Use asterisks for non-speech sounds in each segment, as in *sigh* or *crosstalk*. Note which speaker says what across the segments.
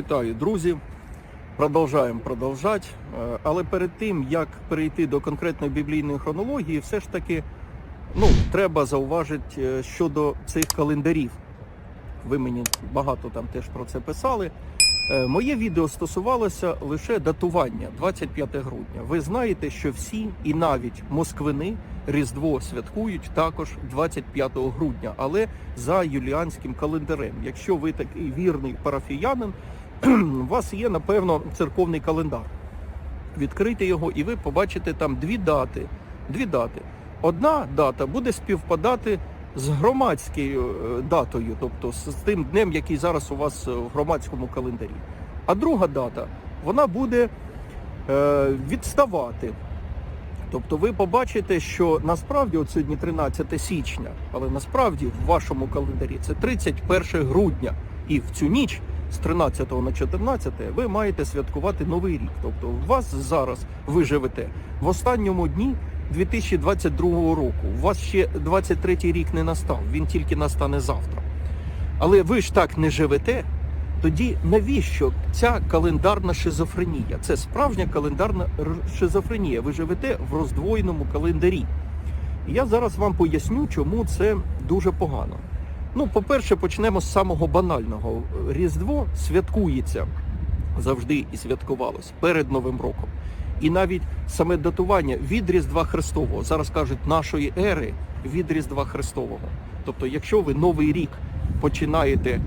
Speaker 1: Вітаю, друзі. Продовжаємо продовжати. Е, Але перед тим, як перейти до конкретної біблійної хронології, все ж таки ну, треба зауважити е, щодо цих календарів. Ви мені багато там теж про це писали. Е, Моє відео стосувалося лише датування 25 грудня. Ви знаєте, що всі і навіть москвини Різдво святкують також 25 грудня, але за юліанським календарем. Якщо ви такий вірний парафіянин, *clears throat* у вас є напевно церковний календар. Відкрийте його, і ви побачите там дві дати. Дві дати. Одна дата буде співпадати з громадською е, датою, тобто з тим днем, який зараз у вас е, в громадському календарі. А друга дата вона буде е, відставати. Тобто ви побачите, що насправді от сьогодні 13 січня, але насправді в вашому календарі це 31 грудня. І в цю ніч з 13 на 14 ви маєте святкувати новий рік. Тобто у вас зараз ви живете в останньому дні 2022 року. У вас ще 23 рік не настав, він тільки настане завтра. Але ви ж так не живете. Тоді навіщо ця календарна шизофренія? Це справжня календарна шизофренія. Ви живете в роздвоєному календарі. Я зараз вам поясню, чому це дуже погано. Ну, по-перше, почнемо з самого банального. Різдво святкується завжди і святкувалось перед Новим роком. І навіть саме датування від Різдва Христового, зараз кажуть нашої ери від Різдва Христового. Тобто, якщо ви новий рік починаєте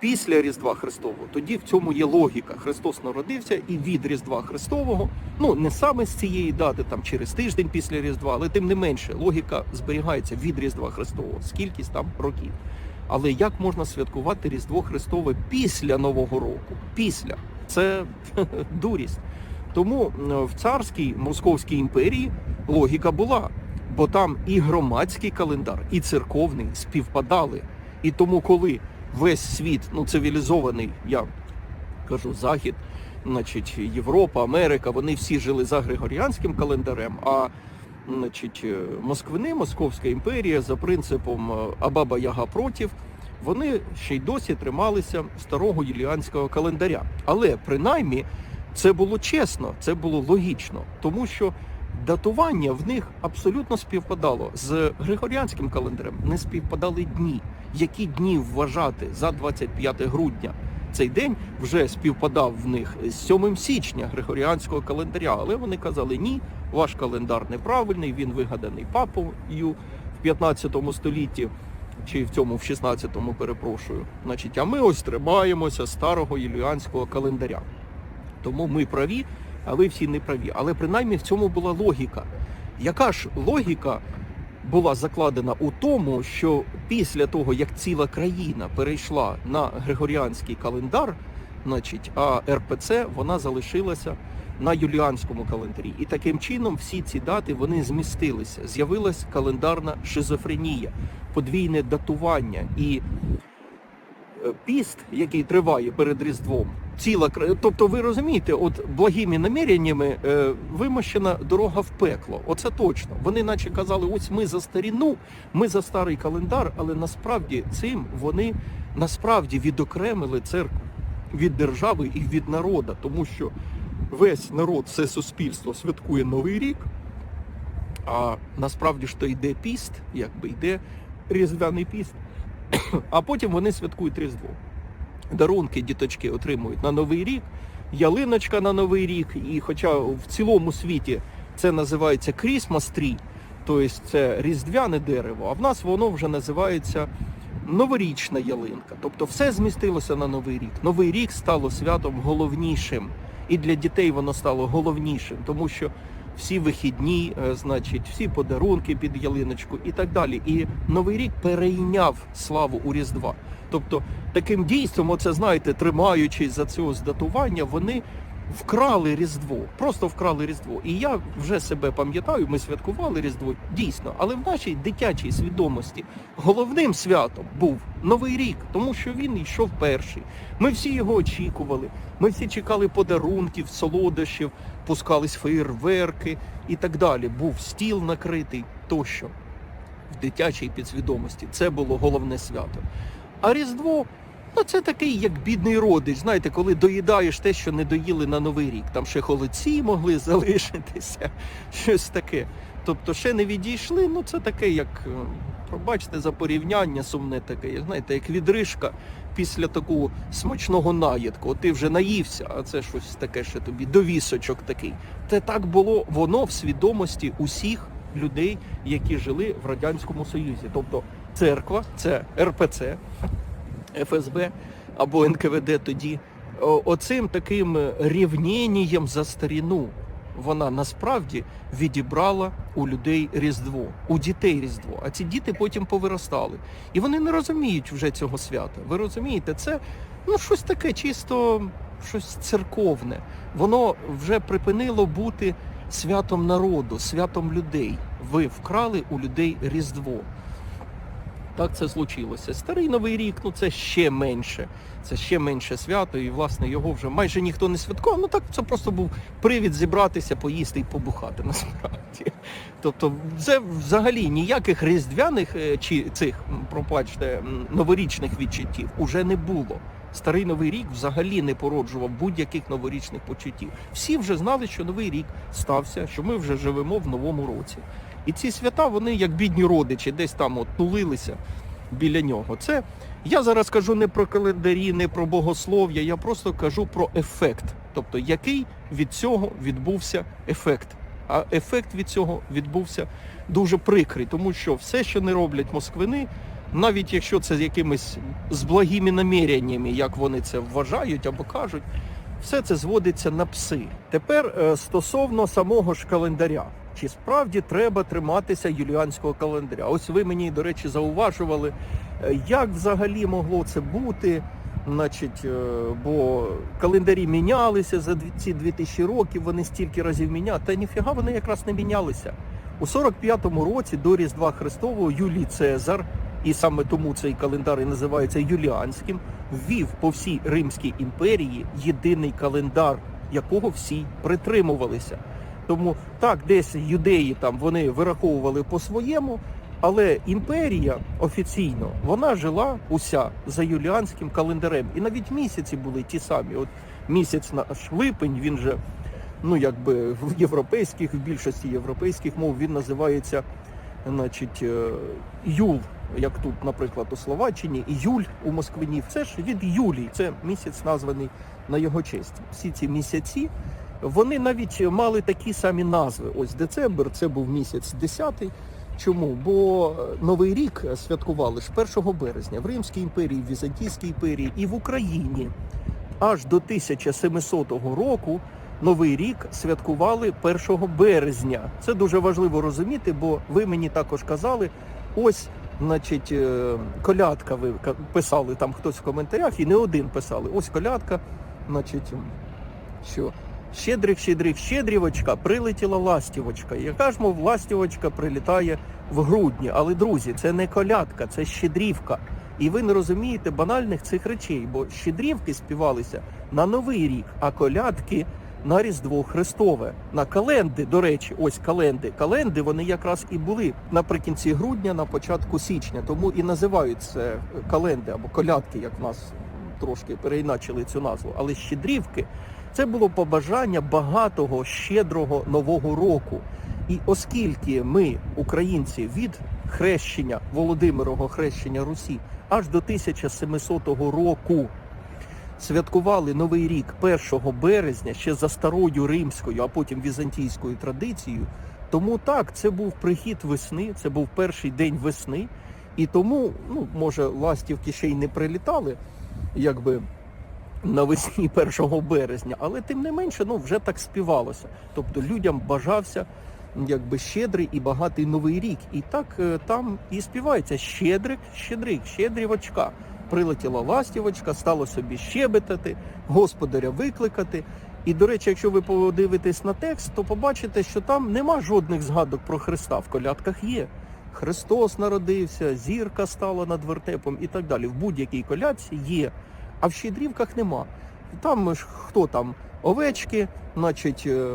Speaker 1: після Різдва Христового, тоді в цьому є логіка. Христос народився і від Різдва Христового, ну не саме з цієї дати, там через тиждень після Різдва, але тим не менше логіка зберігається від Різдва Христового, скількись там років. Але як можна святкувати Різдво Христове після Нового року? Після це *laughs* дурість. Тому в царській Московській імперії логіка була, бо там і громадський календар, і церковний співпадали. І тому, коли весь світ, ну цивілізований, я кажу, захід, значить, Європа, Америка, вони всі жили за Григоріанським календарем. А значить, е, Москвини, Московська імперія за принципом е, Абаба Яга против, вони ще й досі трималися старого юліанського календаря. Але принаймні це було чесно, це було логічно, тому що датування в них абсолютно співпадало з Григоріанським календарем. Не співпадали дні. Які дні вважати за 25 грудня? Цей день вже співпадав в них з 7 січня Григоріанського календаря, але вони казали ні, ваш календар неправильний, він вигаданий папою в 15 столітті, чи в цьому в 16-му, перепрошую. Значить, а ми ось тримаємося старого юліанського календаря. Тому ми праві, а ви всі не праві. Але принаймні в цьому була логіка. Яка ж логіка була закладена у тому, що після того, як ціла країна перейшла на Григоріанський календар, значить, а РПЦ вона залишилася на юліанському календарі. І таким чином всі ці дати вони змістилися. З'явилась календарна шизофренія, подвійне датування і е, піст, який триває перед Різдвом, ціла Тобто, ви розумієте, от благими наміреннями е, вимощена дорога в пекло. Оце точно. Вони наче казали, ось ми за старіну, ми за старий календар, але насправді цим вони насправді відокремили церкву від держави і від народу, тому що весь народ, все суспільство святкує Новий рік. А насправді ж то йде піст, якби йде різдвяний піст, *coughs* а потім вони святкують Різдво. Дарунки діточки отримують на Новий рік, ялиночка на Новий рік, і хоча в цілому світі це називається tree, тобто це різдвяне дерево, а в нас воно вже називається новорічна ялинка. Тобто все змістилося на Новий рік. Новий рік стало святом головнішим. І для дітей воно стало головнішим, тому що всі вихідні, е, значить, всі подарунки під ялиночку і так далі. І Новий рік перейняв славу у Різдва. Тобто таким дійством, оце знаєте, тримаючись за цього здатування, вони вкрали Різдво, просто вкрали Різдво. І я вже себе пам'ятаю, ми святкували Різдво дійсно, але в нашій дитячій свідомості головним святом був Новий рік, тому що він йшов перший. Ми всі його очікували. Ми всі чекали подарунків, солодощів, пускались феєрверки і так далі. Був стіл накритий тощо в дитячій підсвідомості. Це було головне свято. А Різдво Ну, це такий, як бідний родич. Знаєте, коли доїдаєш те, що не доїли на Новий рік. Там ще холодці могли *laughs* залишитися, щось таке. Тобто ще не відійшли, ну це таке, як, е, пробачте за порівняння сумне таке, знаєте, як відрижка після такого смачного наїдку. Ти вже наївся, а це щось таке ще тобі, довісочок такий. Це так було воно в свідомості усіх людей, які жили в Радянському Союзі. Тобто церква, це РПЦ, ФСБ або НКВД тоді, оцим таким рівненням за старіну вона насправді відібрала у людей Різдво, у дітей Різдво. А ці діти потім повиростали. І вони не розуміють вже цього свята. Ви розумієте, це ну, щось таке, чисто щось церковне. Воно вже припинило бути святом народу, святом людей. Ви вкрали у людей Різдво. Так це случилося. Старий Новий рік, ну це ще менше. Це ще менше свято, і власне його вже майже ніхто не святкував. Ну так це просто був привід зібратися, поїсти і побухати *laughs* насправді. Тобто, це взагалі ніяких різдвяних е, чи цих, пробачте, новорічних відчуттів уже не було. Старий новий рік взагалі не породжував будь-яких новорічних почуттів. Всі вже знали, що новий рік стався, що ми вже живемо в новому році. І ці свята, вони як бідні родичі, десь там от тулилися біля нього. Це я зараз кажу не про календарі, не про богослов'я, я просто кажу про ефект. Тобто, який від цього відбувся ефект. А ефект від цього відбувся дуже прикрий, тому що все, що не роблять москвини, навіть якщо це з якимись з благими наміряннями, як вони це вважають або кажуть, все це зводиться на пси. Тепер е, стосовно самого ж календаря. Чи справді треба триматися юліанського календаря? Ось ви мені, до речі, зауважували, е, як взагалі могло це бути. Значить, е, бо календарі мінялися за ці 2000 років, вони стільки разів міняли. Та ніфіга вони якраз не мінялися. У 45-му році до Різдва Христового Юлій Цезар, і саме тому цей календар і називається Юліанським, ввів по всій Римській імперії єдиний календар, якого всі притримувалися. Тому так, десь юдеї там вони вираховували по-своєму, але імперія офіційно вона жила уся за юліанським календарем. І навіть місяці були ті самі. От місяць наш липень, він же, ну якби в європейських, в більшості європейських мов він називається, значить, е, Юл, як тут, наприклад, у Словаччині, і Юль у Москвинів. Це ж від Юлій, це місяць названий на його честь. Всі ці місяці. Вони навіть мали такі самі назви. Ось децембр, це був місяць 10 Чому? Бо е, Новий рік святкували ж 1 березня в Римській імперії, в Візантійській імперії і в Україні. Аж до 1700 року Новий рік святкували 1 березня. Це дуже важливо розуміти, бо ви мені також казали, ось, значить, е, колядка ви писали там хтось в коментарях, і не один писали. Ось колядка, значить, що Щедрик, щедрик, щедрівочка, прилетіла ластівочка. Яка ж, мов, ластівочка прилітає в грудні. Але, друзі, це не колядка, це щедрівка. І ви не розумієте банальних цих речей, бо щедрівки співалися на Новий рік, а колядки на Різдво Христове. На календи, до речі, ось календи. Календи вони якраз і були наприкінці грудня, на початку січня. Тому і називають це календи або колядки, як в нас трошки переіначили цю назву. Але щедрівки це було побажання багатого щедрого нового року. І оскільки ми, українці, від хрещення Володимирового хрещення Русі аж до 1700 року святкували Новий рік 1 березня ще за старою римською, а потім візантійською традицією. Тому так, це був прихід весни, це був перший день весни. І тому, ну, може, ластівки ще й не прилітали, якби навесні *laughs* 1 березня, але тим не менше, ну вже так співалося. Тобто людям бажався якби щедрий і багатий новий рік. І так е, там і співається щедрик, щедрик, щедрівочка. Прилетіла ластівочка, стало собі щебетати, господаря викликати. І, до речі, якщо ви подивитесь на текст, то побачите, що там нема жодних згадок про Христа. В колядках є. Христос народився, зірка стала над вертепом і так далі. В будь-якій колядці є, а в щедрівках нема. Там ж хто там? Овечки, значить, е,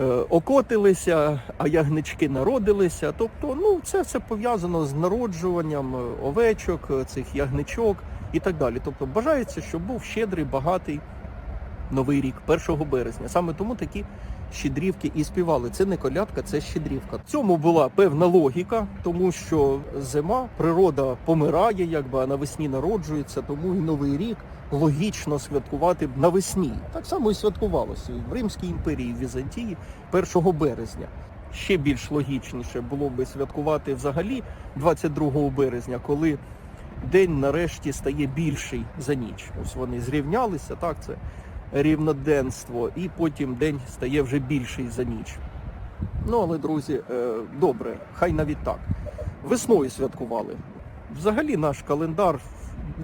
Speaker 1: е, окотилися, а ягнички народилися. Тобто, ну, це все пов'язано з народжуванням е, овечок, цих ягничок. і так далі. Тобто бажається, щоб був щедрий, багатий новий рік, 1 березня. Саме тому такі щедрівки і співали. Це не колядка, це щедрівка. В цьому була певна логіка, тому що зима, природа помирає, якби а навесні народжується, тому і новий рік логічно святкувати навесні. Так само і святкувалося і в Римській імперії, в Візантії 1 березня. Ще більш логічніше було би святкувати взагалі 22 березня, коли день нарешті стає більший за ніч. Ось вони зрівнялися, так це рівноденство, і потім день стає вже більший за ніч. Ну, але, друзі, е, добре, хай навіть так. Весною святкували. Взагалі наш календар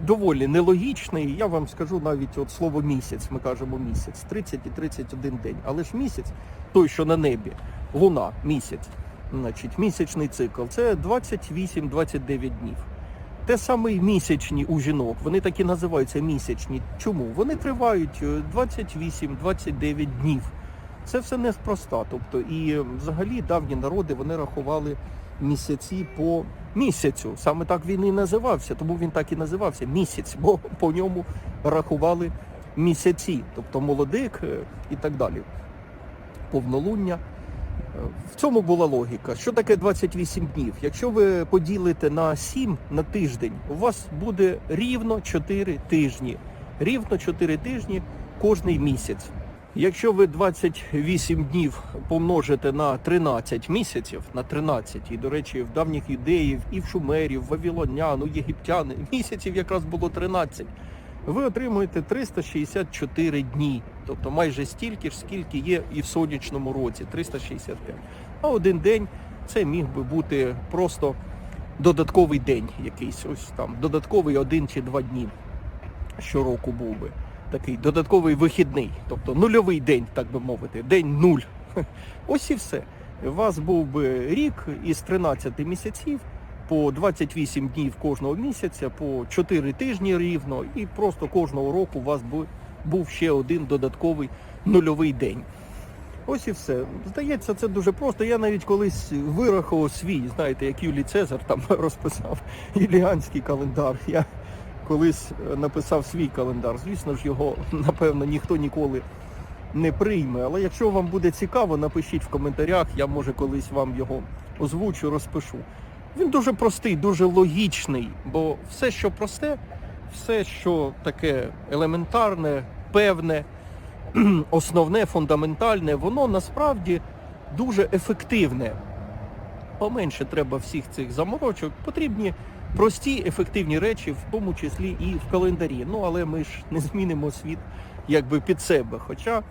Speaker 1: доволі нелогічний. Я вам скажу навіть от слово місяць, ми кажемо місяць, 30 і 31 день. Але ж місяць, той, що на небі, луна, місяць, значить, місячний цикл, це 28-29 днів. Те саме місячні у жінок, вони так і називаються місячні. Чому? Вони тривають е, 28-29 днів. Це все неспроста. Тобто, і е, взагалі давні народи вони рахували місяці по місяцю. Саме так він і називався, тому він так і називався місяць, бо по ньому рахували місяці, тобто молодик е, і так далі. Повнолуння. В цьому була логіка. Що таке 28 днів? Якщо ви поділите на 7 на тиждень, у вас буде рівно 4 тижні. Рівно 4 тижні кожний місяць. Якщо ви 28 днів помножите на 13 місяців, на 13, і, до речі, в давніх юдеїв, і в шумерів, вавилонян, у єгиптян місяців якраз було 13, ви отримуєте 364 дні. Тобто майже стільки ж, скільки є і в сонячному році, 365. А один день це міг би бути просто додатковий день якийсь, ось там, додатковий один чи два дні щороку був би. Такий додатковий вихідний, тобто нульовий день, так би мовити, день нуль. Ось і все. У вас був би рік із 13 місяців по 28 днів кожного місяця, по 4 тижні рівно, і просто кожного року у вас був ще один додатковий нульовий день. Ось і все. Здається, це дуже просто. Я навіть колись вирахував свій, знаєте, як Юлій Цезар там *laughs* розписав юліанський календар. Я колись е, написав свій календар. Звісно ж, його, *laughs* напевно, ніхто ніколи не прийме. Але якщо вам буде цікаво, напишіть в коментарях, я може колись вам його озвучу, розпишу. Він дуже простий, дуже логічний, бо все, що просте, все, що таке елементарне, певне, *clears throat* основне, фундаментальне, воно насправді дуже ефективне. Поменше треба всіх цих заморочок. Потрібні прості, ефективні речі, в тому числі і в календарі. Ну, але ми ж не змінимо світ якби під себе. Хоча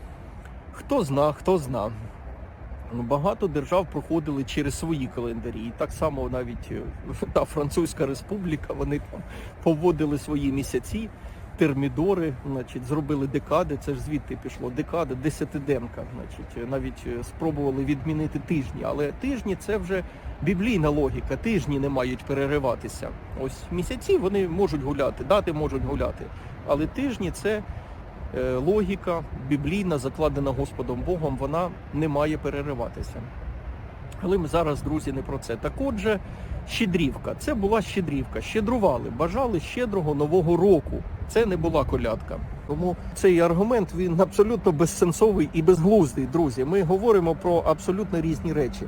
Speaker 1: хто зна, хто зна. Ну, Багато держав проходили через свої календарі. І так само навіть е, *laughs* та Французька Республіка, вони там поводили свої місяці, термідори, значить, зробили декади, це ж звідти пішло, декада, десятиденка. Значить, навіть е, спробували відмінити тижні. Але тижні це вже біблійна логіка, тижні не мають перериватися. Ось місяці вони можуть гуляти, дати можуть гуляти. Але тижні це логіка біблійна, закладена Господом Богом, вона не має перериватися. Але ми зараз, друзі, не про це. Так отже, щедрівка. Це була щедрівка. Щедрували, бажали щедрого нового року. Це не була колядка. Тому цей аргумент він абсолютно безсенсовий і безглуздий, друзі. Ми говоримо про абсолютно різні речі.